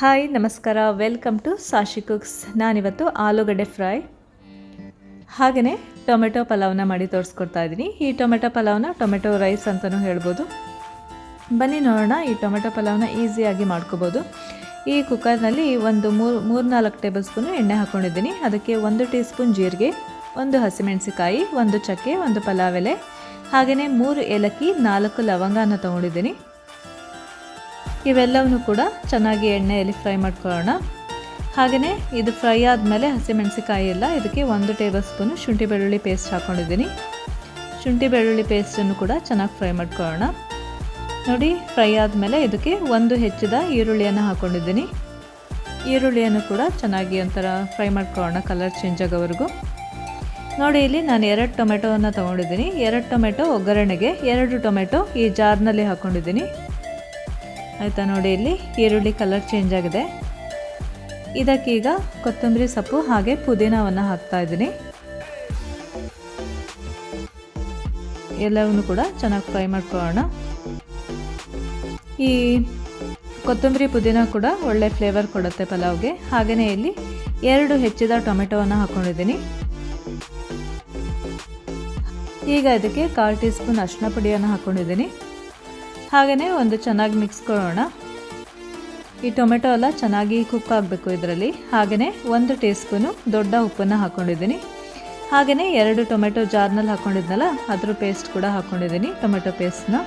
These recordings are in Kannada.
ಹಾಯ್, ನಮಸ್ಕಾರ. ವೆಲ್ಕಮ್ ಟು ಸಾಶಿ ಕುಕ್ಸ್ ನಾನಿವತ್ತು ಆಲೂಗಡ್ಡೆ ಫ್ರೈ. ಹಾಗೆಯೇ ಟೊಮೆಟೊ ಪಲಾವ್ನ ಮಾಡಿ ತೋರಿಸ್ಕೊಡ್ತಾ ಇದ್ದೀನಿ. ಈ ಟೊಮೆಟೊ ಪಲಾವ್ನ ಟೊಮೆಟೊ ರೈಸ್ ಅಂತಲೂ ಹೇಳ್ಬೋದು. ಬನ್ನಿ ನೋಡೋಣ. ಈ ಟೊಮೆಟೊ ಪಲಾವ್ನ ಈಸಿಯಾಗಿ ಮಾಡ್ಕೋಬೋದು. ಈ ಕುಕ್ಕರ್ನಲ್ಲಿ ಒಂದು ಮೂರು ಮೂರು ನಾಲ್ಕು ಟೇಬಲ್ ಸ್ಪೂನು ಎಣ್ಣೆ ಹಾಕ್ಕೊಂಡಿದ್ದೀನಿ ಅದಕ್ಕೆ ಒಂದು ಟೀ ಸ್ಪೂನ್ ಜೀರಿಗೆ, ಒಂದು ಹಸಿಮೆಣಸಿಕಾಯಿ ಒಂದು ಚಕ್ಕೆ, ಒಂದು ಪಲಾವ್ ಎಲೆ ಹಾಗೆಯೇ ಮೂರು ಏಲಕ್ಕಿ, ನಾಲ್ಕು ಲವಂಗನ ತೊಗೊಂಡಿದ್ದೀನಿ. ಇವೆಲ್ಲವನ್ನು ಕೂಡ ಚೆನ್ನಾಗಿ ಎಣ್ಣೆಯಲ್ಲಿ ಫ್ರೈ ಮಾಡ್ಕೊಳ್ಳೋಣ. ಹಾಗೆಯೇ ಇದು ಫ್ರೈ ಆದಮೇಲೆ ಹಸಿಮೆಣಸಿಕಾಯಿ ಎಲ್ಲ ಇದಕ್ಕೆ ಒಂದು ಟೇಬಲ್ ಸ್ಪೂನು ಶುಂಠಿ ಬೆಳ್ಳುಳ್ಳಿ ಪೇಸ್ಟ್ ಹಾಕ್ಕೊಂಡಿದ್ದೀನಿ ಶುಂಠಿ ಬೆಳ್ಳುಳ್ಳಿ ಪೇಸ್ಟನ್ನು ಕೂಡ ಚೆನ್ನಾಗಿ ಫ್ರೈ ಮಾಡ್ಕೊಳ್ಳೋಣ. ನೋಡಿ, ಫ್ರೈ ಆದಮೇಲೆ ಇದಕ್ಕೆ ಒಂದು ಹೆಚ್ಚಿದ ಈರುಳ್ಳಿಯನ್ನು ಹಾಕ್ಕೊಂಡಿದ್ದೀನಿ ಈರುಳ್ಳಿಯನ್ನು ಕೂಡ ಚೆನ್ನಾಗಿ ಒಂಥರ ಫ್ರೈ ಮಾಡ್ಕೊಳ್ಳೋಣ ಕಲರ್ ಚೇಂಜ್ ಆಗೋವರೆಗೂ. ನೋಡಿ, ಇಲ್ಲಿ ನಾನು ಎರಡು ಟೊಮೆಟೊವನ್ನು ತೊಗೊಂಡಿದ್ದೀನಿ. ಎರಡು ಟೊಮೆಟೊ ಒಗ್ಗರಣೆಗೆ, ಎರಡು ಟೊಮೆಟೊ ಈ ಜಾರ್ನಲ್ಲಿ ಹಾಕ್ಕೊಂಡಿದ್ದೀನಿ ಆಯಿತಾ ನೋಡಿ ಇಲ್ಲಿ ಈರುಳ್ಳಿ ಕಲರ್ ಚೇಂಜ್ ಆಗಿದೆ. ಇದಕ್ಕೀಗ ಕೊತ್ತಂಬರಿ ಸೊಪ್ಪು ಹಾಗೆ ಪುದೀನವನ್ನು ಹಾಕ್ತಾ ಇದ್ದೀನಿ. ಎಲ್ಲವನ್ನು ಕೂಡ ಚೆನ್ನಾಗಿ ಫ್ರೈ ಮಾಡ್ಕೊಳ್ಳೋಣ. ಈ ಕೊತ್ತಂಬರಿ ಪುದೀನ ಕೂಡ ಒಳ್ಳೆ ಫ್ಲೇವರ್ ಕೊಡುತ್ತೆ ಪಲಾವ್ಗೆ. ಹಾಗೆಯೇ ಇಲ್ಲಿ ಎರಡು ಹೆಚ್ಚಿದ ಟೊಮೆಟೊವನ್ನು ಹಾಕ್ಕೊಂಡಿದ್ದೀನಿ ಈಗ ಇದಕ್ಕೆ ಕಾಲು ಟೀ ಸ್ಪೂನ್ ಅರಿಶಿನ ಪುಡಿಯನ್ನು ಹಾಕ್ಕೊಂಡಿದ್ದೀನಿ ಹಾಗೆಯೇ ಒಂದು ಚೆನ್ನಾಗಿ ಮಿಕ್ಸ್ ಕೊಡೋಣ. ಈ ಟೊಮೆಟೊ ಎಲ್ಲ ಚೆನ್ನಾಗಿ ಕುಕ್ ಆಗಬೇಕು ಇದರಲ್ಲಿ. ಹಾಗೆಯೇ ಒಂದು ಟೀ ಸ್ಪೂನು ದೊಡ್ಡ ಉಪ್ಪನ್ನು ಹಾಕ್ಕೊಂಡಿದ್ದೀನಿ ಹಾಗೆಯೇ ಎರಡು ಟೊಮೆಟೊ ಜಾರ್ನಲ್ಲಿ ಹಾಕ್ಕೊಂಡಿದ್ನಲ್ಲ ಅದ್ರ ಪೇಸ್ಟ್ ಕೂಡ ಹಾಕ್ಕೊಂಡಿದ್ದೀನಿ ಟೊಮೆಟೊ ಪೇಸ್ಟ್ನ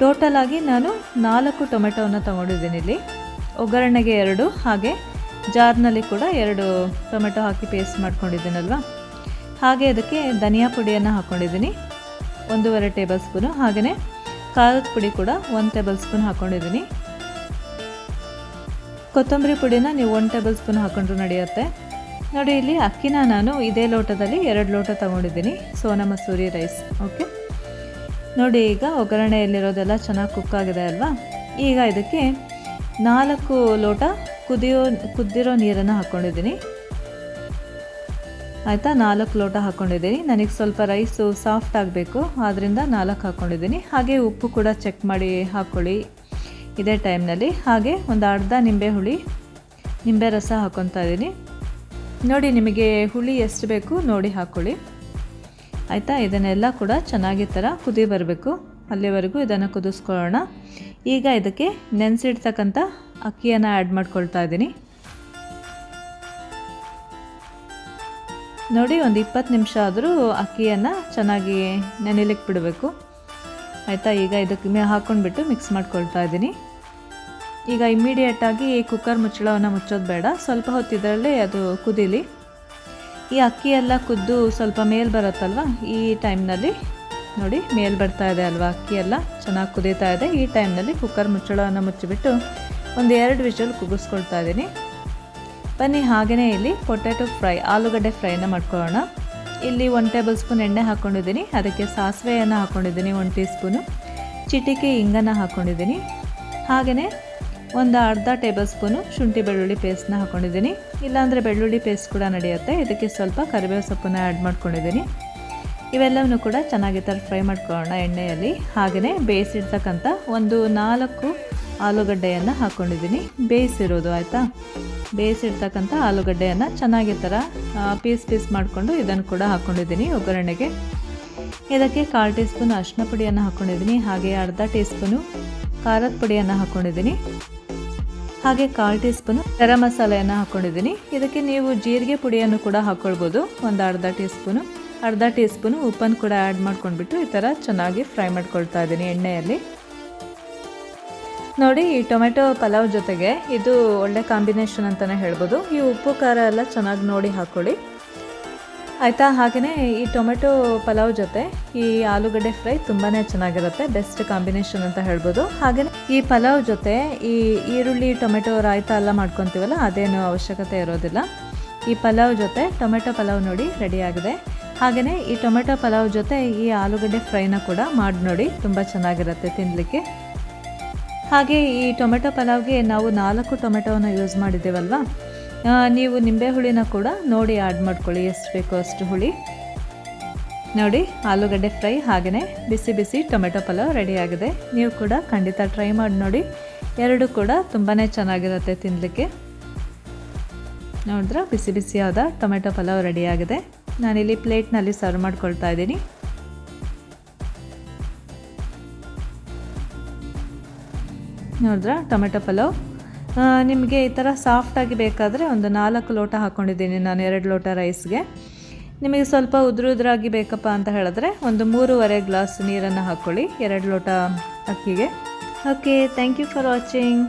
ಟೋಟಲ್ ಆಗಿ ನಾನು ನಾಲ್ಕು ಟೊಮೆಟೊವನ್ನು ತೊಗೊಂಡಿದ್ದೀನಿ ಇಲ್ಲಿ. ಒಗ್ಗರಣೆಗೆ ಎರಡು, ಹಾಗೆ ಜಾರ್ನಲ್ಲಿ ಕೂಡ ಎರಡು ಟೊಮೆಟೊ ಹಾಕಿ ಪೇಸ್ಟ್ ಮಾಡ್ಕೊಂಡಿದ್ದೀನಲ್ವ? ಹಾಗೆ ಅದಕ್ಕೆ ಧನಿಯಾ ಪುಡಿಯನ್ನು ಹಾಕ್ಕೊಂಡಿದ್ದೀನಿ ಒಂದೂವರೆ ಟೇಬಲ್ ಸ್ಪೂನು ಹಾಗೆಯೇ ಖಾರದ ಪುಡಿ ಕೂಡ ಒಂದು ಟೇಬಲ್ ಸ್ಪೂನ್ ಹಾಕ್ಕೊಂಡಿದ್ದೀನಿ ಕೊತ್ತಂಬರಿ ಪುಡಿನ ನೀವು ಒಂದು ಟೇಬಲ್ ಸ್ಪೂನ್ ಹಾಕೊಂಡ್ರು ನಡೆಯುತ್ತೆ. ನೋಡಿ, ಇಲ್ಲಿ ಅಕ್ಕಿನ ನಾನು ಇದೇ ಲೋಟದಲ್ಲಿ ಎರಡು ಲೋಟ ತೊಗೊಂಡಿದ್ದೀನಿ, ಸೋನಾ ಮಸೂರಿ ರೈಸ್, ಓಕೆ? ನೋಡಿ, ಈಗ ಒಗ್ಗರಣೆಯಲ್ಲಿರೋದೆಲ್ಲ ಚೆನ್ನಾಗಿ ಕುಕ್ ಆಗಿದೆ ಅಲ್ವಾ? ಈಗ ಇದಕ್ಕೆ ನಾಲ್ಕು ಲೋಟ ಕುದಿಯೋ, ಕುದ್ದಿರೋ ನೀರನ್ನು ಹಾಕ್ಕೊಂಡಿದ್ದೀನಿ ಆಯಿತಾ, ನಾಲ್ಕು ಲೋಟ ಹಾಕ್ಕೊಂಡಿದ್ದೀನಿ ನನಗೆ ಸ್ವಲ್ಪ ರೈಸು ಸಾಫ್ಟ್ ಆಗಬೇಕು ಆದ್ದರಿಂದ ನಾಲ್ಕು ಹಾಕ್ಕೊಂಡಿದ್ದೀನಿ ಹಾಗೆ ಉಪ್ಪು ಕೂಡ ಚೆಕ್ ಮಾಡಿ ಹಾಕ್ಕೊಳ್ಳಿ ಇದೇ ಟೈಮ್ನಲ್ಲಿ. ಹಾಗೆ ಒಂದು ಅರ್ಧ ನಿಂಬೆ ಹುಳಿ, ನಿಂಬೆ ರಸ ಹಾಕ್ಕೊತಾ ಇದ್ದೀನಿ. ನೋಡಿ ನಿಮಗೆ ಹುಳಿ ಎಷ್ಟು ಬೇಕು ನೋಡಿ ಹಾಕ್ಕೊಳ್ಳಿ ಆಯಿತಾ, ಇದನ್ನೆಲ್ಲ ಕೂಡ ಚೆನ್ನಾಗಿ ಥರ ಕುದಿ ಬರಬೇಕು. ಅಲ್ಲಿವರೆಗೂ ಇದನ್ನು ಕುದಿಸ್ಕೊಳ್ಳೋಣ. ಈಗ ಇದಕ್ಕೆ ನೆನೆಸಿಡ್ತಕ್ಕಂಥ ಅಕ್ಕಿಯನ್ನು ಆ್ಯಡ್ ಮಾಡ್ಕೊಳ್ತಾ ಇದ್ದೀನಿ. ನೋಡಿ, ಒಂದು ಇಪ್ಪತ್ತು ನಿಮಿಷ ಆದರೂ ಅಕ್ಕಿಯನ್ನು ಚೆನ್ನಾಗಿ ನೆನೆಲಿಕ್ಕೆ ಬಿಡಬೇಕು. ಆಯಿತಾ, ಈಗ ಇದಕ್ಕೆ ಮೇ ಹಾಕ್ಕೊಂಡ್ಬಿಟ್ಟು ಮಿಕ್ಸ್ ಮಾಡ್ಕೊಳ್ತಾ ಇದ್ದೀನಿ. ಈಗ ಇಮ್ಮಿಡಿಯೇಟಾಗಿ ಕುಕ್ಕರ್ ಮುಚ್ಚಳವನ್ನು ಮುಚ್ಚೋದು ಬೇಡ. ಸ್ವಲ್ಪ ಹೊತ್ತಿದ್ರಲ್ಲೇ ಅದು ಕುದೀಲಿ. ಈ ಅಕ್ಕಿ ಎಲ್ಲ ಕುದ್ದು ಸ್ವಲ್ಪ ಮೇಲ್ ಬರುತ್ತಲ್ವ? ಈ ಟೈಮ್ನಲ್ಲಿ ನೋಡಿ, ಮೇಲ್ ಬರ್ತಾ ಇದೆ ಅಲ್ವಾ ಅಕ್ಕಿ ಎಲ್ಲ ಚೆನ್ನಾಗಿ ಕುದೀತಾ ಇದೆ. ಈ ಟೈಮ್ನಲ್ಲಿ ಕುಕ್ಕರ್ ಮುಚ್ಚಳವನ್ನು ಮುಚ್ಚಿಬಿಟ್ಟು ಒಂದು ಎರಡು ವಿಷಲ್ ಕುಗ್ಗಿಸ್ಕೊಳ್ತಾ ಇದ್ದೀನಿ. ಬನ್ನಿ ಹಾಗೆಯೇ ಇಲ್ಲಿ ಪೊಟ್ಯಾಟೊ ಫ್ರೈ, ಆಲೂಗಡ್ಡೆ ಫ್ರೈನ ಮಾಡ್ಕೊಳ್ಳೋಣ. ಇಲ್ಲಿ ಒನ್ ಟೇಬಲ್ ಸ್ಪೂನ್ ಎಣ್ಣೆ ಹಾಕ್ಕೊಂಡಿದ್ದೀನಿ ಅದಕ್ಕೆ ಸಾಸಿವೆಯನ್ನು ಹಾಕ್ಕೊಂಡಿದ್ದೀನಿ ಒನ್ ಟೀ ಸ್ಪೂನು ಚಿಟಿಕೆ, ಇಂಗನ್ನು ಹಾಕ್ಕೊಂಡಿದ್ದೀನಿ ಹಾಗೆಯೇ ಒಂದು ಅರ್ಧ ಟೇಬಲ್ ಸ್ಪೂನು ಶುಂಠಿ ಬೆಳ್ಳುಳ್ಳಿ ಪೇಸ್ಟ್ನ ಹಾಕ್ಕೊಂಡಿದ್ದೀನಿ ಇಲ್ಲಾಂದರೆ ಬೆಳ್ಳುಳ್ಳಿ ಪೇಸ್ಟ್ ಕೂಡ ನಡೆಯುತ್ತೆ. ಇದಕ್ಕೆ ಸ್ವಲ್ಪ ಕರಿಬೇವು ಸೊಪ್ಪನ್ನ ಆ್ಯಡ್ ಮಾಡ್ಕೊಂಡಿದ್ದೀನಿ. ಇವೆಲ್ಲವನ್ನೂ ಕೂಡ ಚೆನ್ನಾಗಿ ಥರ ಫ್ರೈ ಮಾಡ್ಕೊಳ್ಳೋಣ ಎಣ್ಣೆಯಲ್ಲಿ. ಹಾಗೆಯೇ ಬೇಯಿಸಿರ್ತಕ್ಕಂಥ ಒಂದು ನಾಲ್ಕು ಆಲೂಗಡ್ಡೆಯನ್ನು ಹಾಕ್ಕೊಂಡಿದ್ದೀನಿ ಬೇಯಿಸಿರೋದು, ಆಯಿತಾ? ಬೇಯಿಸಿರ್ತಕ್ಕಂಥ ಆಲೂಗಡ್ಡೆಯನ್ನು ಚೆನ್ನಾಗಿ ಥರ ಪೀಸ್ ಪೀಸ್ ಮಾಡಿಕೊಂಡು ಇದನ್ನು ಕೂಡ ಹಾಕ್ಕೊಂಡಿದ್ದೀನಿ ಒಗ್ಗರಣೆಗೆ. ಇದಕ್ಕೆ ಕಾಲು ಟೀ ಸ್ಪೂನ್ ಅರಿಶಿನ ಪುಡಿಯನ್ನು ಹಾಕ್ಕೊಂಡಿದ್ದೀನಿ ಹಾಗೆ ಅರ್ಧ ಟೀ ಸ್ಪೂನು ಖಾರದ ಪುಡಿಯನ್ನು ಹಾಕ್ಕೊಂಡಿದ್ದೀನಿ ಹಾಗೆ ಕಾಲು ಟೀ ಸ್ಪೂನು ಗರಂ ಮಸಾಲೆಯನ್ನು ಹಾಕ್ಕೊಂಡಿದ್ದೀನಿ ಇದಕ್ಕೆ ನೀವು ಜೀರಿಗೆ ಪುಡಿಯನ್ನು ಕೂಡ ಹಾಕ್ಕೊಳ್ಬೋದು ಒಂದು ಅರ್ಧ ಟೀ ಸ್ಪೂನು ಅರ್ಧ ಟೀ ಸ್ಪೂನು ಉಪ್ಪನ್ನು ಕೂಡ ಆ್ಯಡ್ ಮಾಡ್ಕೊಂಡ್ಬಿಟ್ಟು ಈ ಥರ ಚೆನ್ನಾಗಿ ಫ್ರೈ ಮಾಡ್ಕೊಳ್ತಾ ಇದ್ದೀನಿ ಎಣ್ಣೆಯಲ್ಲಿ. ನೋಡಿ ಈ ಟೊಮೆಟೊ ಪಲಾವ್ ಜೊತೆಗೆ ಇದು ಒಳ್ಳೆ ಕಾಂಬಿನೇಷನ್ ಅಂತಲೇ ಹೇಳ್ಬೋದು. ಈ ಉಪ್ಪು, ಖಾರ ಎಲ್ಲ ಚೆನ್ನಾಗಿ ನೋಡಿ ಹಾಕ್ಕೊಳ್ಳಿ ಆಯಿತಾ? ಹಾಗೆಯೇ ಈ ಟೊಮೆಟೊ ಪಲಾವ್ ಜೊತೆ ಈ ಆಲೂಗಡ್ಡೆ ಫ್ರೈ ತುಂಬಾ ಚೆನ್ನಾಗಿರುತ್ತೆ. ಬೆಸ್ಟ್ ಕಾಂಬಿನೇಷನ್ ಅಂತ ಹೇಳ್ಬೋದು. ಹಾಗೆಯೇ ಈ ಪಲಾವ್ ಜೊತೆ ಈ ಈರುಳ್ಳಿ, ಟೊಮೆಟೊ, ರಾಯ್ತ ಎಲ್ಲ ಮಾಡ್ಕೊತೀವಲ್ಲ, ಅದೇನು ಅವಶ್ಯಕತೆ ಇರೋದಿಲ್ಲ. ಈ ಪಲಾವ್ ಜೊತೆ ಟೊಮೆಟೊ ಪಲಾವ್ ನೋಡಿ ರೆಡಿಯಾಗಿದೆ ಹಾಗೆಯೇ ಈ ಟೊಮೆಟೊ ಪಲಾವ್ ಜೊತೆ ಈ ಆಲೂಗಡ್ಡೆ ಫ್ರೈನ ಕೂಡ ಮಾಡಿ ನೋಡಿ ತುಂಬ ಚೆನ್ನಾಗಿರುತ್ತೆ ತಿನ್ನಲಿಕ್ಕೆ ಹಾಗೆ ಈ ಟೊಮೆಟೊ ಪಲಾವ್ಗೆ ನಾವು ನಾಲ್ಕು ಟೊಮೆಟೊವನ್ನು ಯೂಸ್ ಮಾಡಿದ್ದೇವಲ್ವ? ನೀವು ನಿಂಬೆ ಹುಳಿನ ಕೂಡ ನೋಡಿ ಆ್ಯಡ್ ಮಾಡ್ಕೊಳ್ಳಿ, ಎಷ್ಟು ಬೇಕೋ ಅಷ್ಟು ಹುಳಿ. ನೋಡಿ, ಆಲೂಗಡ್ಡೆ ಫ್ರೈ ಹಾಗೆಯೇ ಬಿಸಿ ಬಿಸಿ ಟೊಮೆಟೊ ಪಲಾವ್ ರೆಡಿಯಾಗಿದೆ. ನೀವು ಕೂಡ ಖಂಡಿತ ಟ್ರೈ ಮಾಡಿ ನೋಡಿ. ಎರಡು ಕೂಡ ತುಂಬಾ ಚೆನ್ನಾಗಿರುತ್ತೆ ತಿನ್ನಲಿಕ್ಕೆ ನೋಡಿದ್ರೆ? ಬಿಸಿ ಬಿಸಿಯಾದ ಟೊಮೆಟೊ ಪಲಾವ್ ರೆಡಿಯಾಗಿದೆ. ನಾನಿಲ್ಲಿ ಪ್ಲೇಟ್ನಲ್ಲಿ ಸರ್ವ್ ಮಾಡ್ಕೊಳ್ತಾ ಇದ್ದೀನಿ. ನೋಡಿದ್ರ? ಟೊಮೆಟೊ ಪಲಾವ್. ನಿಮಗೆ ಈ ಥರ ಸಾಫ್ಟಾಗಿ ಬೇಕಾದರೆ ಒಂದು ನಾಲ್ಕು ಲೋಟ ಹಾಕ್ಕೊಂಡಿದ್ದೀನಿ ನಾನು, ಎರಡು ಲೋಟ ರೈಸ್ಗೆ ನಿಮಗೆ ಸ್ವಲ್ಪ ಉದುರು ಉದುರಾಗಿ ಬೇಕಪ್ಪ ಅಂತ ಹೇಳಿದ್ರೆ ಒಂದು ಮೂರುವರೆ ಗ್ಲಾಸ್ ನೀರನ್ನು ಹಾಕ್ಕೊಳ್ಳಿ ಎರಡು ಲೋಟ ಅಕ್ಕಿಗೆ. Okay thank you for watching